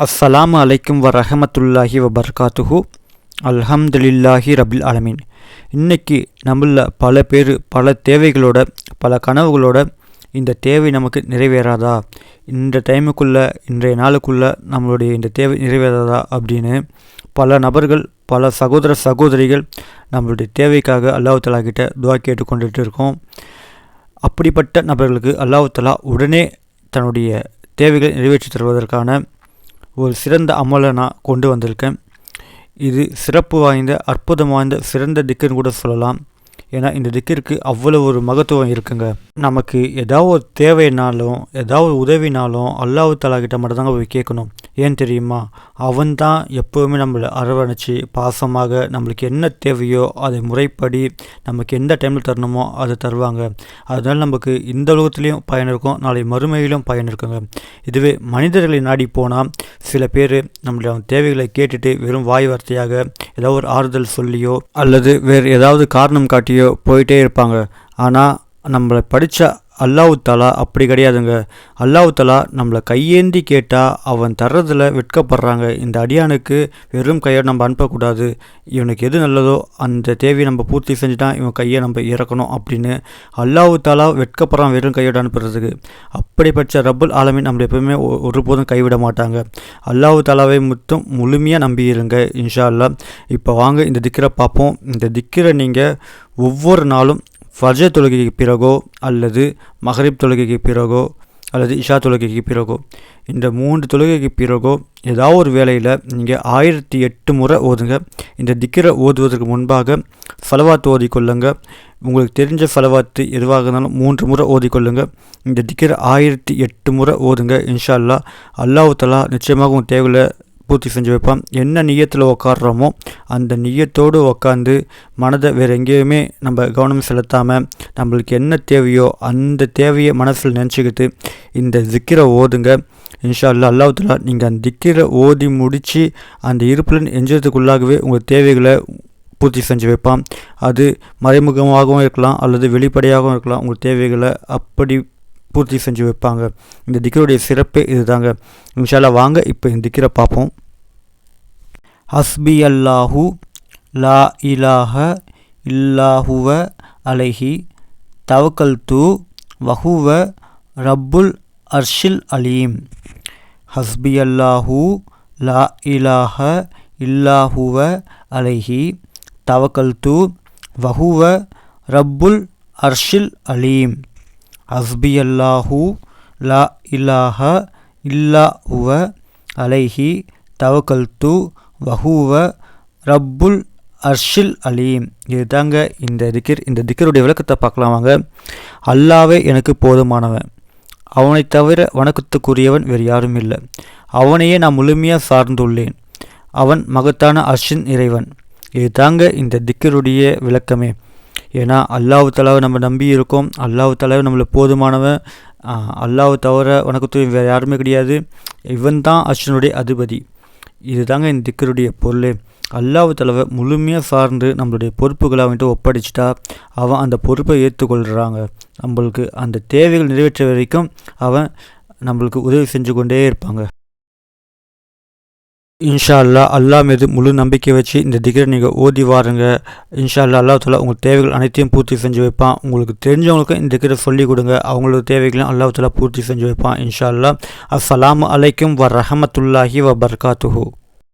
அஸ்ஸலாமு அலைக்கும் வ ரஹமத்துல்லாஹி வ அல்ஹம்துலில்லாஹி ரபில் ஆலமீன் இன்றைக்கி நம்மள பல பேர் பல தேவைகளோட பல கனவுகளோட இந்த தேவை நமக்கு நிறைவேறாதா? இந்த டைமுக்குள்ளே இன்றைய நாளுக்குள்ளே நம்மளுடைய இந்த தேவை நிறைவேறாதா அப்படின்னு பல நபர்கள் பல சகோதர சகோதரிகள் நம்மளுடைய தேவைக்காக அல்லாஹ் கிட்ட துவா கேட்டுக்கொண்டுட்டு இருக்கோம். அப்படிப்பட்ட நபர்களுக்கு அல்லாஹ் தலா உடனே தன்னுடைய தேவைகளை நிறைவேற்றி தருவதற்கான ஒரு சிறந்த அமலை நான் கொண்டு வந்திருக்கேன். இது சிறப்பு வாய்ந்த அற்புதம் வாய்ந்த சிறந்த திக்குன்னு கூட சொல்லலாம். ஏன்னா இந்த திக்கிற்கு அவ்வளோ ஒரு மகத்துவம் இருக்குங்க. நமக்கு ஏதாவது ஒரு தேவைனாலும் ஏதாவது ஒரு உதவினாலும் அல்லாஹ் தலாகிட்ட மட்டும்தாங்க போய் கேட்கணும். ஏன் தெரியுமா? அவன் தான் எப்போவுமே நம்மளை அரவணைச்சி பாசமாக நம்மளுக்கு என்ன தேவையோ அதை முறைப்படி நமக்கு எந்த டைமில் தரணுமோ அதை தருவாங்க. அதனால் நமக்கு இந்த உலகத்துலேயும் பயன் இருக்கும் நாளை மறுமையிலும் பயன் இருக்குங்க. இதுவே மனிதர்களை நாடி போனால் சில பேர் நம்மளுடைய தேவைகளை கேட்டுட்டு வெறும் வாய் வார்த்தையாக ஏதாவது ஒரு ஆறுதல் சொல்லியோ அல்லது வேறு ஏதாவது காரணம் காட்டி காட்டியோ போயிட்டே இருப்பாங்க. ஆனால் நம்மளை படித்த அல்லாஹ் தாலா அப்படி கிடையாதுங்க. அல்லாஹ் தாலா நம்மளை கையேந்தி கேட்டால் அவன் தர்றதில் வெட்கப்படுறாங்க. இந்த அடியானுக்கு வெறும் கையோடு நம்ம அனுப்பக்கூடாது. இவனுக்கு எது நல்லதோ அந்த தேவையை நம்ம பூர்த்தி செஞ்சுட்டான் இவன் கையை நம்ம இறக்கணும் அப்படின்னு அல்லாஹ் தாலா வெட்கப்படுறான் வெறும் கையோடு அனுப்புறதுக்கு. அப்படிப்பட்ட ரப்புல் ஆலமி நம்மளை எப்பவுமே ஒருபோதும் கைவிட மாட்டாங்க. அல்லாஹ் தாலாவை மட்டும் முழுமையாக நம்பியிருங்க இன்ஷா அல்லாஹ். இப்போ வாங்க இந்த திக்கரை பார்ப்போம். இந்த திக்கரை நீங்கள் ஒவ்வொரு நாளும் ஃபர்ஜர் தொழுகைக்கு பிறகோ அல்லது மஹரிப் தொழுகைக்கு பிறகோ அல்லது இஷா தொழுகைக்கு பிறகோ இந்த மூன்று தொழுகைக்கு பிறகோ ஏதாவது ஒரு வேளையில் நீங்கள் ஆயிரத்தி எட்டு முறை ஓதுங்க. இந்த திக்கரை ஓதுவதற்கு முன்பாக ஃபலவாத்து ஓதிக்கொள்ளுங்க உங்களுக்கு தெரிஞ்ச ஃபலவாத்து எதுவாக இருந்தாலும் மூன்று முறை ஓதிக்கொள்ளுங்க இந்த திக்கரை ஆயிரத்தி எட்டு முறை ஓதுங்க இன்ஷா அல்லாஹ். அல்லாஹ் தலா நிச்சயமாக உங்கள் தேவையில் பூர்த்தி செஞ்சு வைப்பான் என்ன நியத்தில் உக்காடுறோமோ அந்த நியத்தோடு உக்காந்து மனதை வேறு எங்கேயுமே நம்ம கவனம் செலுத்தாமல் நம்மளுக்கு என்ன தேவையோ அந்த தேவையை மனசில் நினச்சிக்கிட்டு இந்த திக்கிரை ஓதுங்க. இன்ஷா அல்லா அல்லாஹ்வுத்தலா நீங்கள் அந்த திக்கிரை ஓதி முடித்து அந்த இருப்பில் எஞ்சதுக்குள்ளாகவே உங்கள் தேவைகளை பூர்த்தி செஞ்சு வைப்பான். அது மறைமுகமாகவும் இருக்கலாம் அல்லது வெளிப்படையாகவும் இருக்கலாம். உங்கள் தேவைகளை அப்படி பூர்த்தி செஞ்சு வைப்பாங்க. இந்த திக்கருடைய சிறப்பே இதுதாங்க. இன்ஷால்லா வாங்க இப்போ இந்த திக்கரை பார்ப்போம். ஹஸ்பி அல்லாஹு லா இலாஹ இல்லாஹுவ அலைஹி. தவக்கல் தூ வஹுவ ரப்புல் அர்ஷில் அலீம். ஹஸ்பி அல்லாஹு லா இலாஹ இல்லாஹுவ அலைஹி. தவக்கல் தூ வஹுவ ரப்புல் அர்ஷில் அலீம். ஹஸ்பி அல்லாஹு லா இலாஹ இல்லா ஹுவ அலைஹி. தவக்கல்து வஹுவ ரப்புல் அர்ஷில் அலீம். இதுதாங்க இந்த திக்கிர் இந்த திக்கருடைய விளக்கத்தை பார்க்கலாம் வாங்க. அல்லாவே எனக்கு போதுமானவன். அவனைத் தவிர வணக்கத்துக்குரியவன் வேறு யாரும் இல்லை. அவனையே நான் முழுமையாக சார்ந்துள்ளேன். அவன் மகத்தான அர்ஷின் இறைவன். இதுதாங்க இந்த திக்கருடைய விளக்கமே. ஏன்னா அல்லாஹ் தலாவை நம்ம நம்பி இருக்கோம். அல்லாஹ் தலாவை நம்மளை போதுமானவன். ஆஹ், அல்லாஹ் தவிர வணக்கத்துக்கு வேறு யாருமே கிடையாது. இவன் தான் அர்ஷனுடைய அதிபதி. இதுதாங்க இந்த திக்கருடைய பொருள். அல்லாஹ் தலைவை முழுமையாக சார்ந்து நம்மளுடைய பொறுப்புகளை அவன்ட்டு ஒப்படைச்சிட்டா அவன் அந்த பொறுப்பை ஏற்றுக்கொள்கிறாங்க நம்மளுக்கு அந்த தேவைகள் நிறைவேற்ற வரைக்கும் அவன் நம்மளுக்கு உதவி செஞ்சு கொண்டே இருப்பாங்க. இன்ஷா அல்லாஹ் அல்லாஹ் மீது முழு நம்பிக்கை வச்சு இந்த திகரை நீங்கள் ஓதி வாருங்க. இன்ஷா அல்லாஹ் அல்லாஹ் உங்கள் தேவைகள் அனைத்தையும் பூர்த்தி செஞ்சு வைப்பான். உங்களுக்கு தெரிஞ்சவங்களுக்கும் இந்த திகரை சொல்லிக் கொடுங்க. அவங்களோட தேவைகளையும் அல்லாஹ் பூர்த்தி செஞ்சு வைப்பான் இன்ஷா அல்லா அஸ்லாம் அலைக்கும் வ ரஹமத்துல்லாஹி வ பர்காத்துஹூ